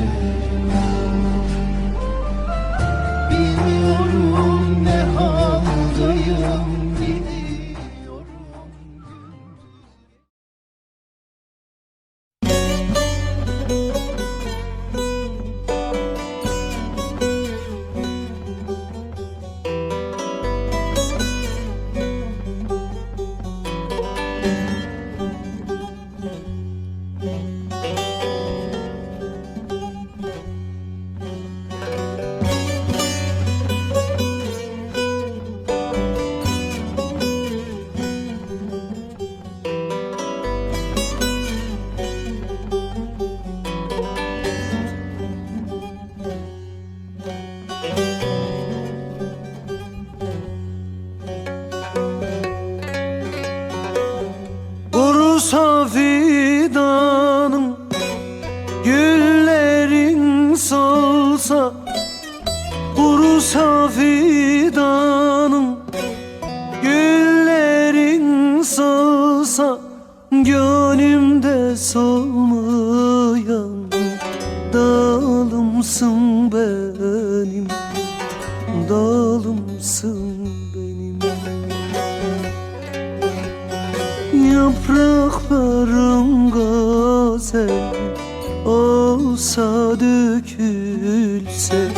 Gece Bilmiyorum ne haldayım olsa dökülse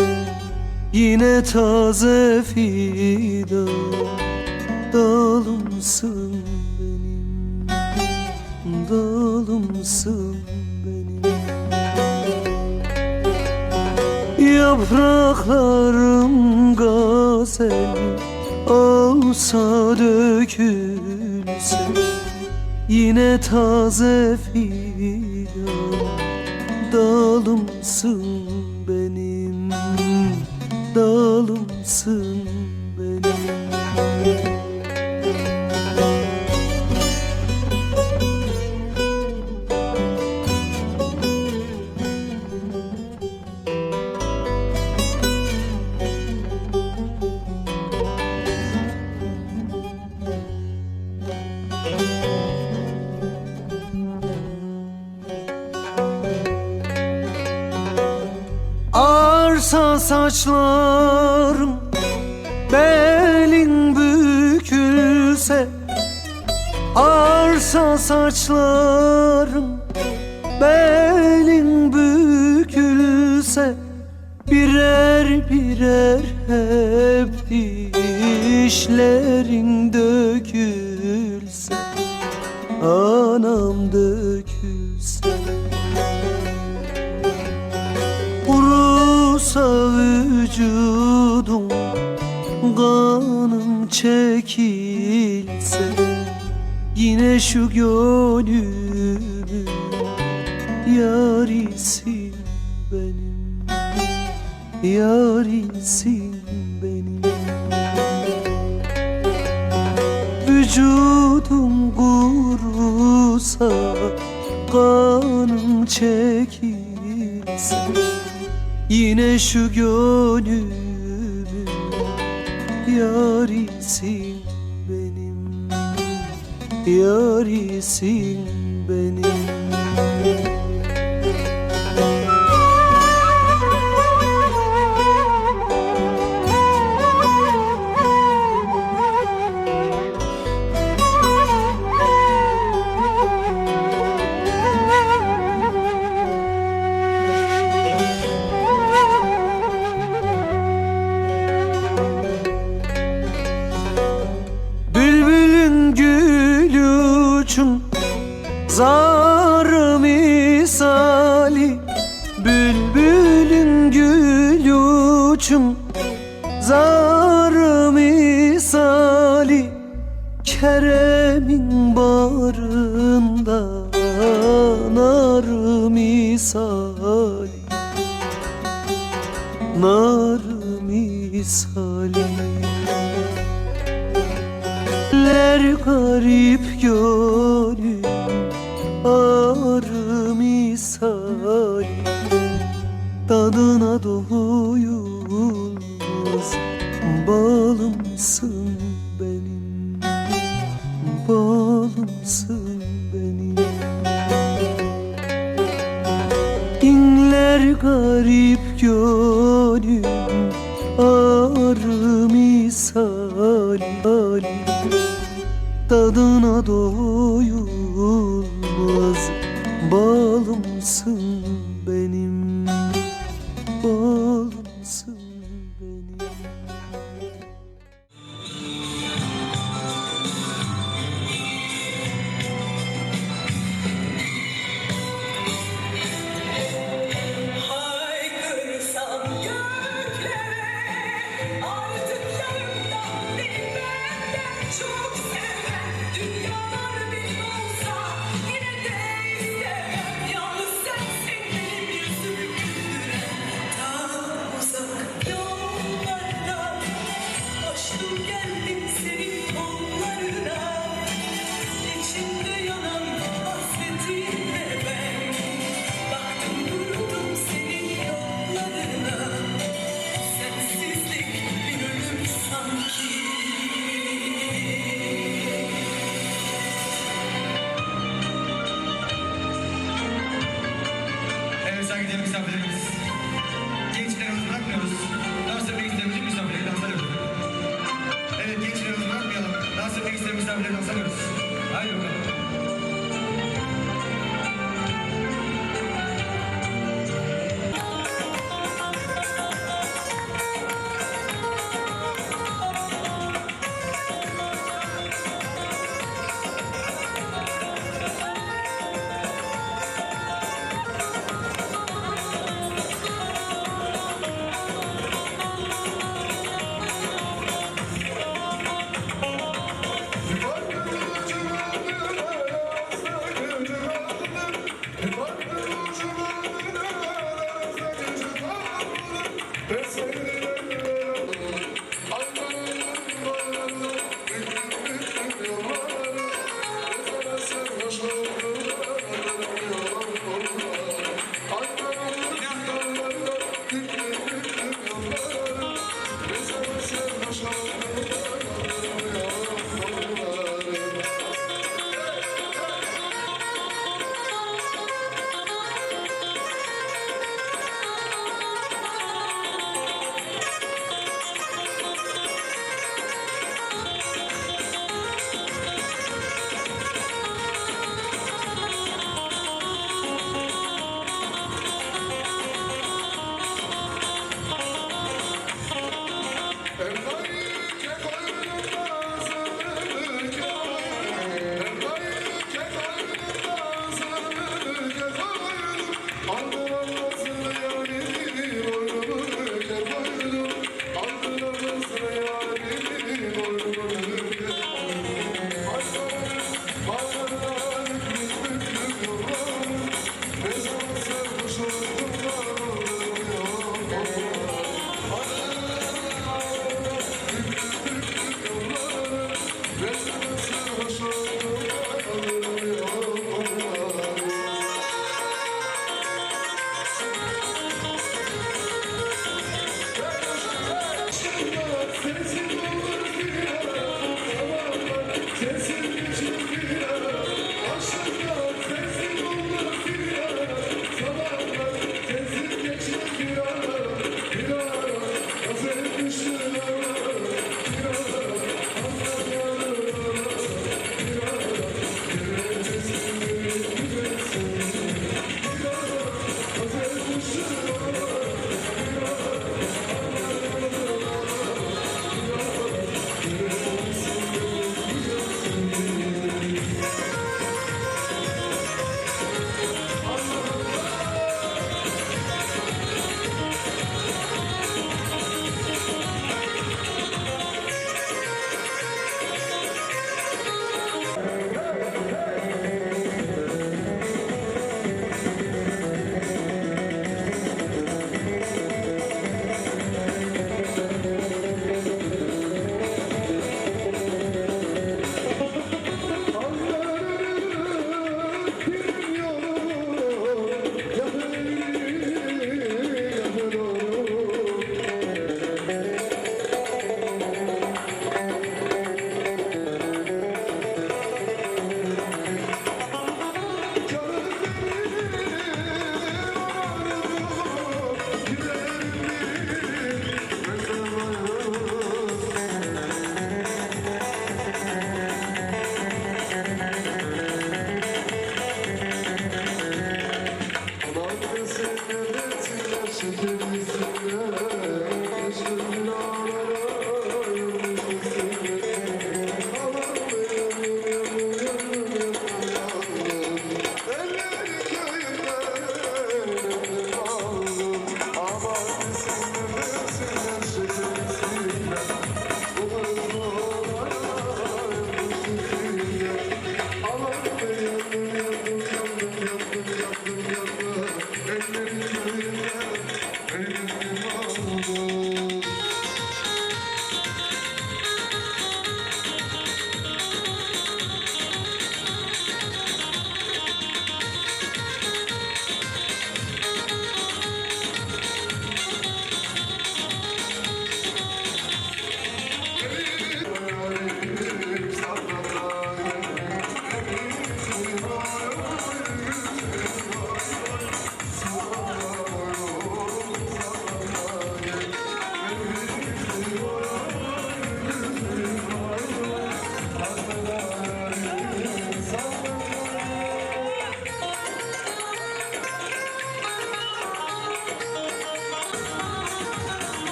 Yine taze fidan dalımsın benim Dalımsın benim. Yapraklarım gazel olsa dökülse Yine taze fidan dalımsın saçlarım belin bükülse Arsa saçlarım belin bükülse Birer birer hep dişlerin Kurusa vücudum Kanım çekilse Yine şu gönlümün Yarisin benim Yarisin benim. Vücudum kurusa Kanım çekilse Yine şu gönlümün Yarisin benim. Yarisin benim misali Nar misali. Ler garip gönül Ağrı misali. Tadına doyulmaz Balımsı halim Ağrı Tadına doyulmaz balımsın.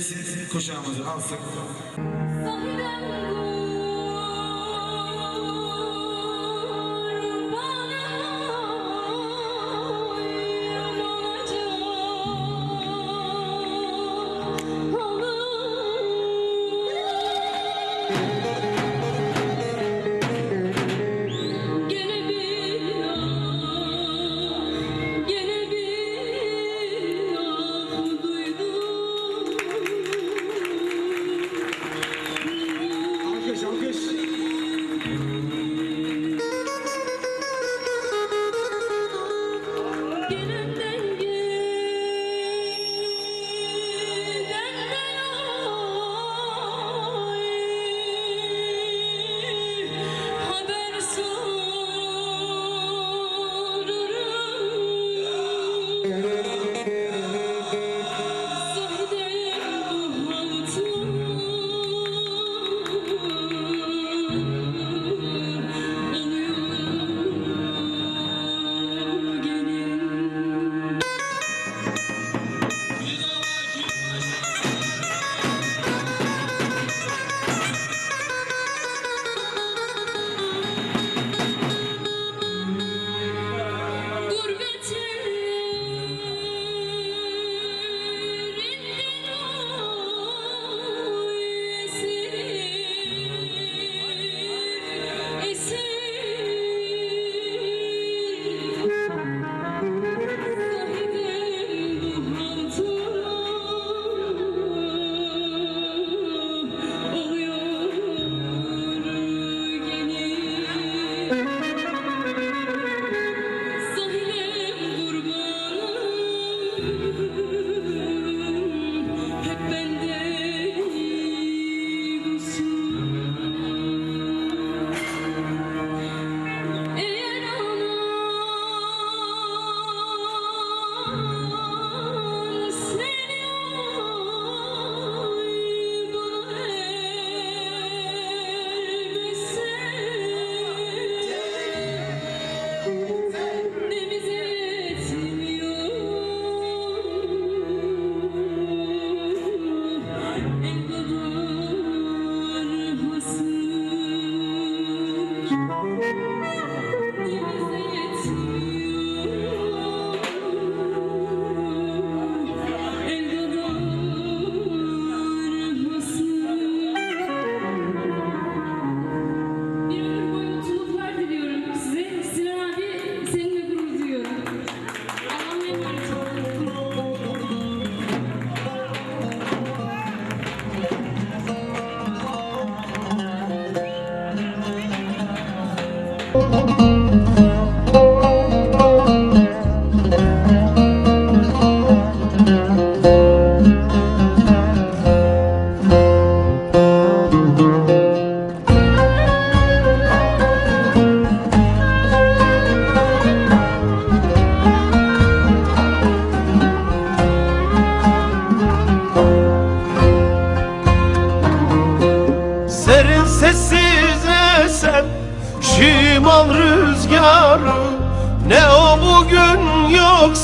biz kuşağımızı alsak. Sahiden bu.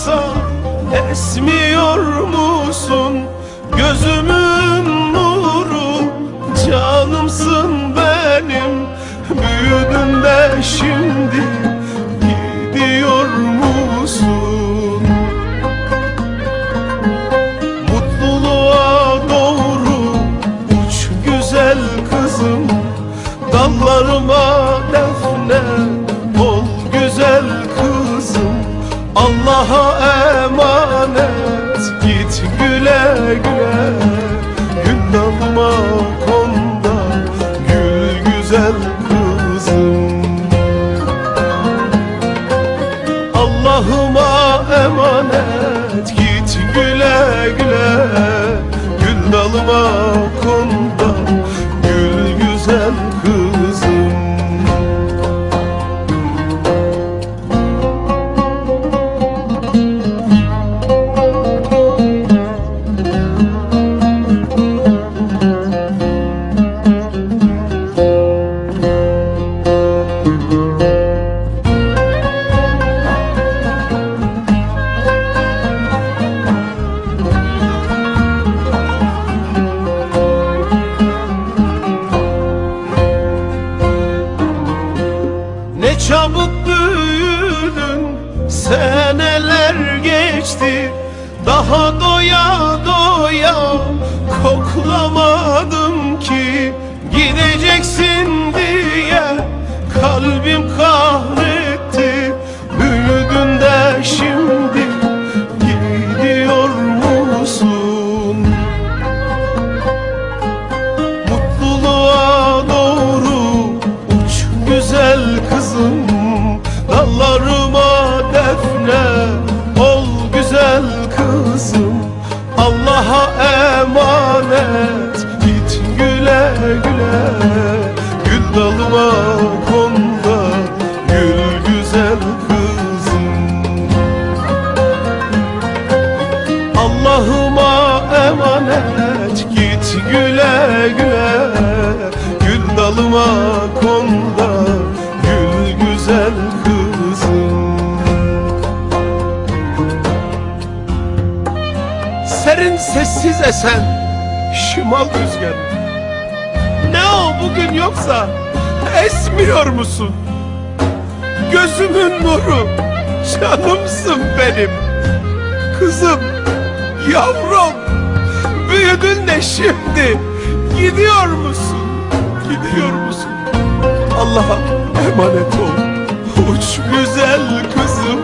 varsa esmiyor musun? Gözümün nuru canımsın benim Büyüdüm de şimdi trouble. Daha doya doya koklamadım ki Gideceksin diye. Kalbim kahretti Gül dalıma konda gül güzel kızım. Allah'ıma emanet git güle güle. Gül dalıma konda gül güzel kızım. Serin sessiz esen şimal rüzgarı Ne o bugün yoksa esmiyor musun? Gözümün nuru canımsın benim Kızım, yavrum, büyüdün de şimdi gidiyor musun? Gidiyor musun? Allah'a emanet ol. Uç güzel kızım,